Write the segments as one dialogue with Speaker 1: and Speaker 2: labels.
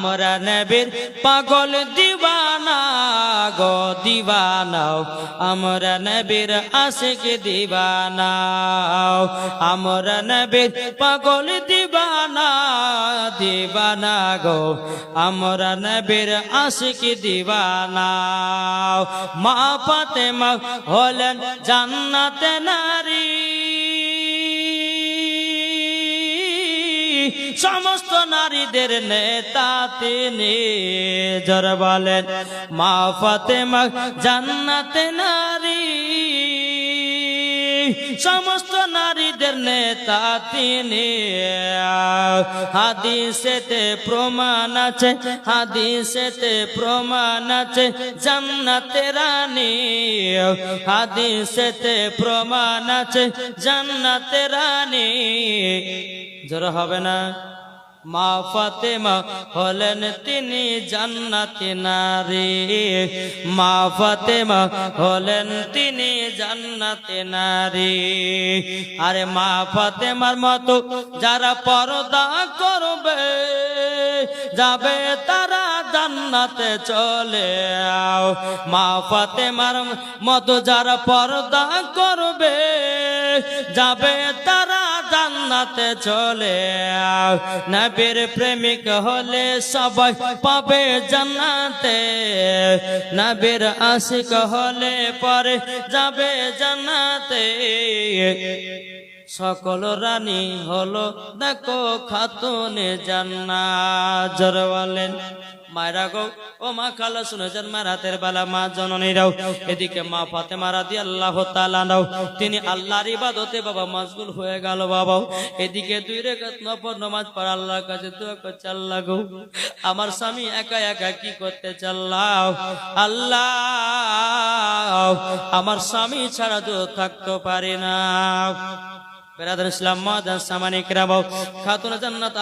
Speaker 1: আমরা নবীর পাগল দিবানা গো দিবানাও। আমরা নবীর আশিক দিবানাও। আমরা নবীর পাগল দিবানা দিবানা গো। আমরা নবীর আশিক দিবানাও। মা ফাতেমা হলেন জান্নাতে নারী। সমস্ত নারীদের নেতা তিনি। জর বলেন, মা ফাতেমা জান্নাতে নারী। সমস্ত নারীদের নেতা তিনি। হাদিসেতে প্রমাণ আছে, হাদিসেতে প্রমাণ আছে, জান্নাতে রানী। হাদিসেতে প্রমাণ আছে, জান্নাতে রানী। জোর হবে না। মা ফাতেমা হলেন তিনি জান্নাতি নারী। মা ফাতেমা হলেন তিনি জান্নাতি নারী। আরে মা ফাতেমার মতো যারা পর্দা করবে, যাবে তারা জান্নাতে চলে আও। মা ফাতেমার মতো যারা পর্দা করবে, যাবে জান্নাতে চলে নবীর প্রেমিক হলে সবাই পাবে জান্নাতে। নবীর আশিক হলে পরে যাবে জান্নাতে। সকল রানী হলো, দেখো খাতুনে জান্নাত। জোরে বলেন। মায়েরা গো, ও মা খালা শুনেছেন মা রাতের বেলা মা জননীরাও এদিকে মা ফাতে মারা দিয়ে আল্লাহ তালা নাও। তিনি আল্লাহর ইবাদতে বাবা মশগুল হয়ে গেল বাবাও এদিকে দুই রেখাত নফর নামাজ পড়া আল্লাহর কাছে দোয়া করছে, আল্লাহ গো, আমার স্বামী একা একা কি করতে চাল্লাও? আল্লাহ, আমার স্বামী ছাড়া তো থাকতে পারি না। খাতুন জান্নাত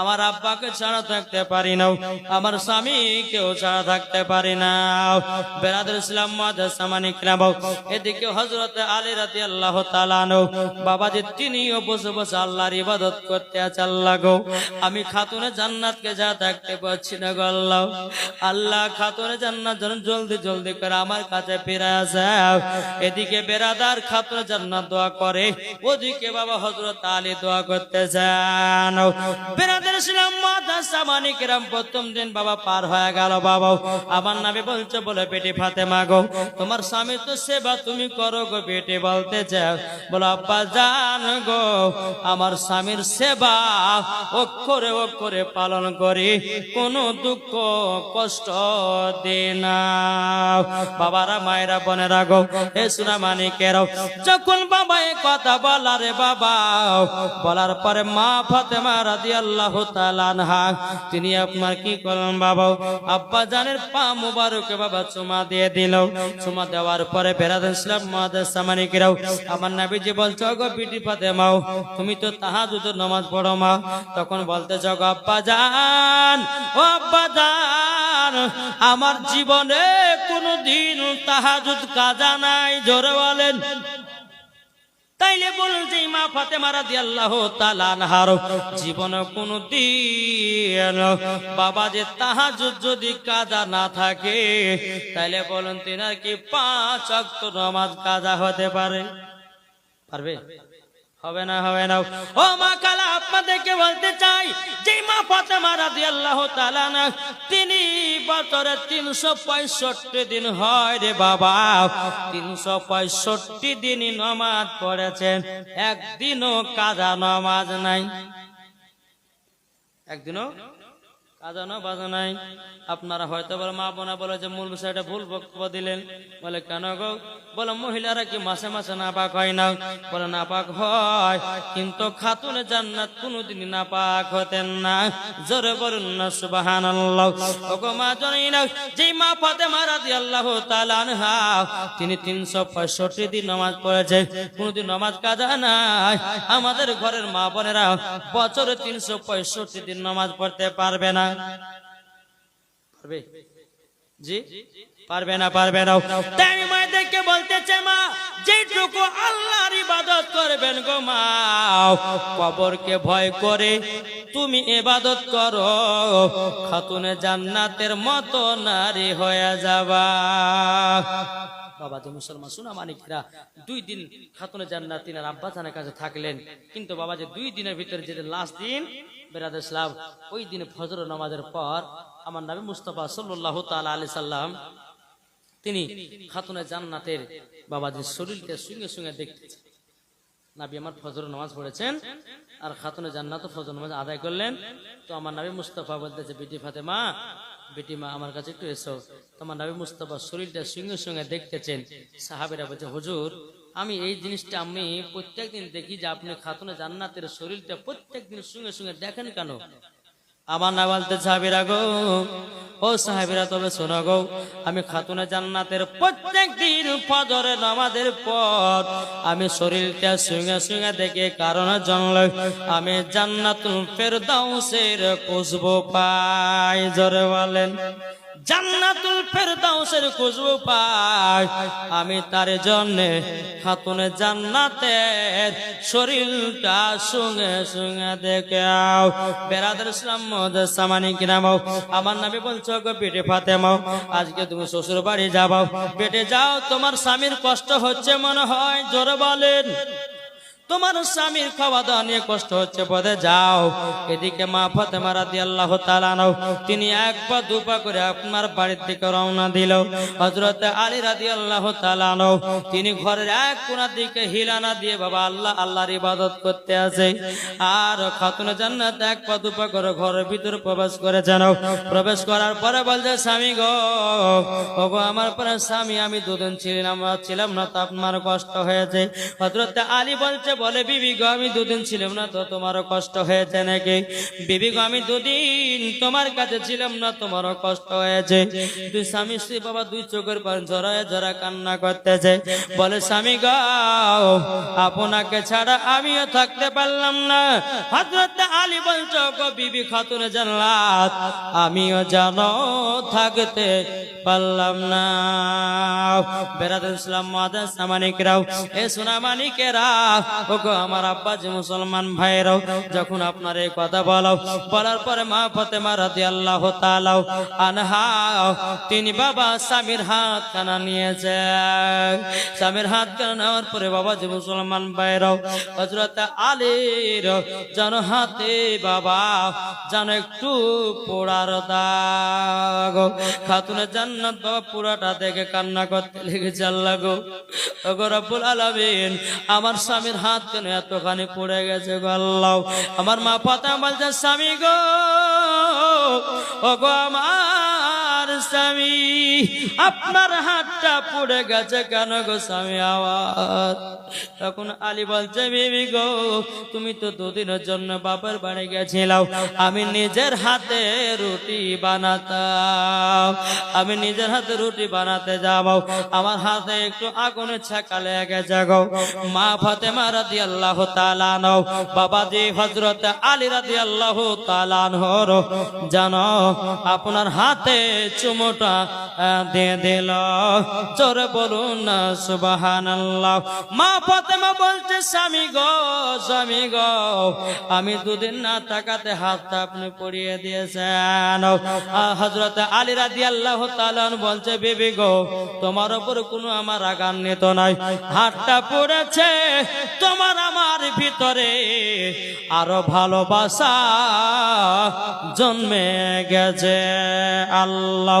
Speaker 1: আমার আব্বাকে ছাড়া থাকতে পারি না, আমার স্বামী কেউ ছাড়া থাকতে পারি না। ইসলাম এদিকে হজরত আলী আল্লাহ বাবাজি, তিনিও বসে বসে আল্লাহর ইবাদত করতে আছে আমি খাতুনে জান্নাতকে যা থাকতে পারছি না গো, আল্লাহ। আল্লাহ খাতুনে জান্নাত জলদি জলদি করে আমার কাছে ফিরে আসে, এদিকে বেরাদার খাতুনে জান্নাত দোয়া করে, ওদিকে বাবা হজরত আলী দোয়া করতে চান বেরাদার ছিলাম মাতা সামানি কিরাম প্রথম দিন বাবা পার হয়ে গেল বাবা। আমার নামে বলছে, বলে পেটে ফাতে মাগো তোমার স্বামী তো সেবা তুমি করো গো বেটে বলতে চাও বলো, আব্বা জান গো, আমার স্বামীর সেবা অক্ষরে অক্ষরে পালন করি, কোনো দুঃখ, কষ্ট দে বাবারা, মায়েরা, বোনেরা গো, এ সুনা মানিকেরাও যখন বাবা এ কথা বলারে বাবা, বলার পরে মা ফাতেমা রাদিয়াল্লাহু তাআলা আনহা, তিনি আপনার কি করলেন বাবা? আব্বা জানের পা মুবারকে বাবা চুমা দিয়ে দিল। চুমা দেওয়ার পরে বেরাদ ইসলাম মাদের সামানিকেরাও আমার নাবিজি বলছো গো বিটি ফাতেমাও তুমি তো তাহাজুদ নমাজ পড়ো মা। তখন বলতে গো আব্বা জান, ও আব্বা জান। আমার জীবনে কোনো দিন তাহাজুদ কাজা নাই, জোরে বলেন। তাইলে বলুন যে মা ফাতেমা রাদিয়াল্লাহু তাআলা আনহার জীবনে কোনো দিন বাবা যে তাহাজ্জুদ যদি কাজা না থাকে, তাইলে বলুন তিনার কি পাঁচ অক্ত নামাজ কাজা হতে পারে? পারবে? হবে না হবে না। ও মা কালা আপনাদেরকে বলতে চাই, যে মা ফাতে মারা রাদিয়াল্লাহু তাআলা না তিনি বছরে 365 দিন হয় রে বাবা। 365 দিন নমাজ পড়েছেন। একদিনও কাজা নমাজ নাই। একদিনও কাজানো বাজা নাই আপনারা হয়তো বলে, মা বোনা বলে যে মূল বিষয়টা ভুল বক্তব্য দিলেন। বলে, কেন গো? বলে, মহিলারা কি মাসে মাসে নাপাক হয় না? বলে, নাপাক হয়, কিন্তু খাতুনে জান্নাত কোনোদিন নাপাক হতেন না। জোরে বলুন না, সুবহানাল্লাহ। ওগো মা জানি না যে মা ফাতেমা রাদিয়াল্লাহু তাআলা আনহা, তিনি 365 দিন নামাজ পড়েছে। কোনোদিন নামাজ কাজা নাই। আমাদের ঘরের মা বোনেরা বছরে 365 দিন নামাজ পড়তে পারবে না। পারবে? জি? ইবাদত করবেন গো কবরকে ভয় করে তুমি ইবাদত করো, খাতুনে জান্নাতের মতো নারী হয়ে যাবা। বাবা যে মুসলমান শোনা মানিকরা দুই দিন খাতুনে জান্নাত তিনার আব্বা জানের কাছে থাকলেন। কিন্তু বাবা যে দুই দিনের ভিতরে যে লাস্ট দিন বেরাদ ইসলাম, ওই দিনে ফজর নামাজের পর আমার নবী মুস্তফা সাল্লাল্লাহু তাআলা আলাইহি সাল্লাম, তিনি খাতুনে জান্নাতের বাবাজির শরীরকে সঙ্গে সঙ্গে দেখতেছেন নাবি আমার ফজর নামাজ পড়েছেন আর খাতুনে জান্নাত ফজর নামাজ আদায় করলেন। তো আমার নাবি মুস্তফা বলতেছে, বিটি ফাতেমা বেটি মা, আমার কাছে একটু এসো। তোমার নবী মুস্তফা শরীরটা সঙ্গে সঙ্গে দেখতেছেন। সাহাবেরা বলছে, হুজুর, আমি এই জিনিসটা আমি প্রত্যেকদিন দেখি যে আপনি খাতুনে জান্নাতের শরীরটা প্রত্যেকদিন সঙ্গে সঙ্গে দেখেন কেন? আমার না বলতে সাহাবিরা গো, ও সাহেবরা তবে শোনা গো, আমি খাতুনে জান্নাতের প্রত্যেক দিন ফজরে নামাজের পর আমি শরীরটা সুঙে সুঙে দেখে কারণ জানল, আমি জান্নাতুল ফেরদাউসের খুশবু পাই। জরে বলেন। জান্নাতুল ফেরদাউসের খুশবু পাই। আমি তার জন্য খাতুনে জান্নাতের শরীরটা শুঙে শুঙে দেখে আও। বেরাদের মহাদের সামানি কিনামাও আমার নামে বলছো, গো বেটে ফাতেমাও আজকে তুমি শ্বশুর বাড়ি যাবাও বেটে যাও, তোমার স্বামীর কষ্ট হচ্ছে মনে হয়। জোরে বলেন। তোমার স্বামীর খাওয়া দাওয়া নিয়ে কষ্ট হচ্ছে, পদে যাও। এদিকে মা ফাতেমা রাদি আল্লাহ তালানো তিনি এক পা, দু পা করে আপনার বাড়ির দিকে রওনা দিল। হজরত আলী রাদি আল্লাহ তালানো তিনি ঘরের এক কোনার দিকে হিলানা দিয়ে, বাবা, আল্লাহ, আল্লাহর ইবাদত করতে আছে। আর খাতুনে জান্নাত এক পা, দু পা করে ঘরের ভিতরে প্রবেশ করে জানো প্রবেশ করার পরে বলছে, স্বামী গো আমার পরে স্বামী, আমি দুদিন ছিলাম ছিলাম না, তো আপনার কষ্ট হয়েছে। হজরত আলী বলছে বলে, বিবি গো, আমি দুদিন ছিলাম না তো, তোমারও কষ্ট হয়েছে নাকি? বিবি গো, আমি দুদিন তোমার কাছে ছিলাম না, তোমারও কষ্ট হয়েছে। দুই স্বামী স্ত্রী বাবা দুই চোখের পর জড়ায় জড়া কান্না করতেছে। বলে, স্বামী গো, আপনাকে ছাড়া আমিও থাকতে পারলাম না। হজরত আলী বলছো গো বিবি খাতুনে জানলাত আমিও জানো থাকতে পারলাম না। বেরাদ ইসলাম মাদাস সামানিকরাও এ সোনা মানিকেরা ওগো আমার আব্বা যে মুসলমান ভাইরাও যখন আপনার এই কথা বলো বলার পরে মা ফতেমা রাদি আল্লাহ তালাও আনহা, তিনি বাবা স্বামীর হাত কানা নিয়েছে স্বামীর হাত কানা নেওয়ার পরে বাবা যে মুসলমান ভাইরাও হজরত আলীর যেন হাতে বাবা যেন একটু পোড়ার দাগ। খাতুনে জান্নাত বাবা পুরাটা দেখে কান্না করতে লেগেছে, আল্লাহ গো। ওগো রব্বুল আলামিন, আমার স্বামীর হাত কেন এতখানি পড়ে গেছে গল্লাও আমার মা পাতা বলছে, স্বামী গো, ও গো আমার স্বামী। আপনার হাতটা পড়ে গেছে কেন গো স্বামী আওয়াজ? তখন আলী বলছে, বিবি গো, তুমি তো দুদিনের জন্য বাপের বাড়ি গেছিলাম। আমি নিজের হাতে রুটি বানাতাম। আমি নিজের হাতে রুটি বানাতে যাব। আমার হাতে একটু আগুনের ছাকা লেগে যাগো মা ফাতেমা আল্লাহ তালানো হজরত আলী আল্লাহ জানো, আপনার হাতে চুমোটা দিয়ে দিল। জোরে বলুন না সুবাহান আল্লাহ মা ফাতেমা বলছে, স্বামী গো স্বামী গো, আমি দুদিন না তাকাতে হাতটা আপনি পড়িয়ে দিয়েছেন। হজরত আলী রাদি আল্লাহ বলছে, বেবি গো, তোমার ওপর কোনো আমার রাগান্বিত নাই। হাতটা পড়েছে, তোমার আমার ভিতরে আরও ভালোবাসা জন্মে গেছে। আল্লাহ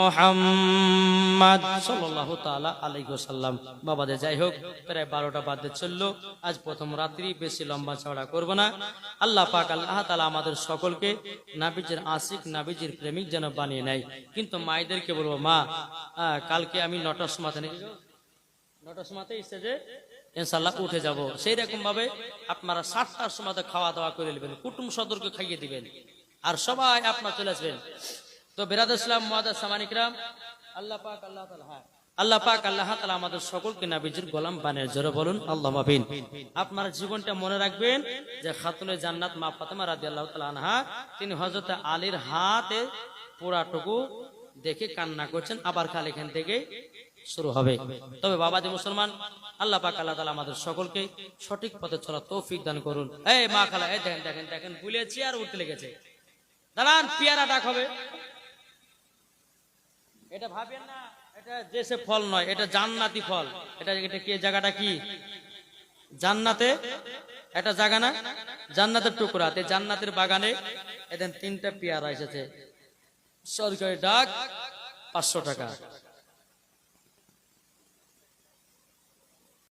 Speaker 1: মোহাম্মদ সাল্লাল্লাহু তাআলা আলাইহি ওয়াসাল্লাম। বাবাদের যাই হোক, প্রায় বারোটা বাদে চলল। আজ প্রথম রাত্রি, বেশি লম্বা চওড়া করব না। আল্লাহ পাক, আল্লাহ তাআলা আমাদের সকলকে নাবিজের আশিক, নাবিজের প্রেমিক যেন বানিয়ে নেয়। কিন্তু মায়েদেরকে বলব, মা কালকে আমি নটার সময়? নটার সময়তে স্টেজে ইনশাল্লাহ উঠে যাব। সেই রকম ভাবে আপনারা সাতটার সময় খাওয়া দাওয়া করে নেবেন, কুটুম সদরকে খাইয়ে দিবেন। আর সবাই আপনার চলে আসবেন। তো বেরাদ ইসলাম সামানিকরাম আল্লাহ পাক, আল্লাহ হ্যাঁ। আল্লাহ পাক, আল্লাহ তাআলা আমাদের সকলকে নাবিজির গোলাম বানের জোরে বলুন, আল্লাহ মাবিন আপনার জীবনটা মনে রাখবেন যে খাতুনে জান্নাত মা ফাতেমা রাদিয়াল্লাহু তাআলা আনহা, তিনি হযরত আলীর হাতে পোড়াটুকু দেখে কান্না করছেন, আবার কাল এখান থেকে শুরু হবে। তবে বাবাজি মুসলমান, আল্লাহ পাক, আল্লাহ তাআলা আমাদের সকলকে সঠিক পথে চলা তৌফিক দান করুন। এই মা খালা, এই দেখেন দেখেন দেখেন ভুলেছি আর উঠতে লেগেছে। দাঁড়ান, পিয়ারা ডাক হবে। এটা ভাবেন না, এটা দেশে ফল নয়, এটা জান্নাতি ফল। এটা এটা কি, জায়গাটা কি? জান্নাতে? একটা জায়গা না? জান্নাতের টুকরাতে জান্নাতের বাগানে এদের তিনটা পেয়ারা এসেছে। সরকারি ডাক পাঁচশো টাকা।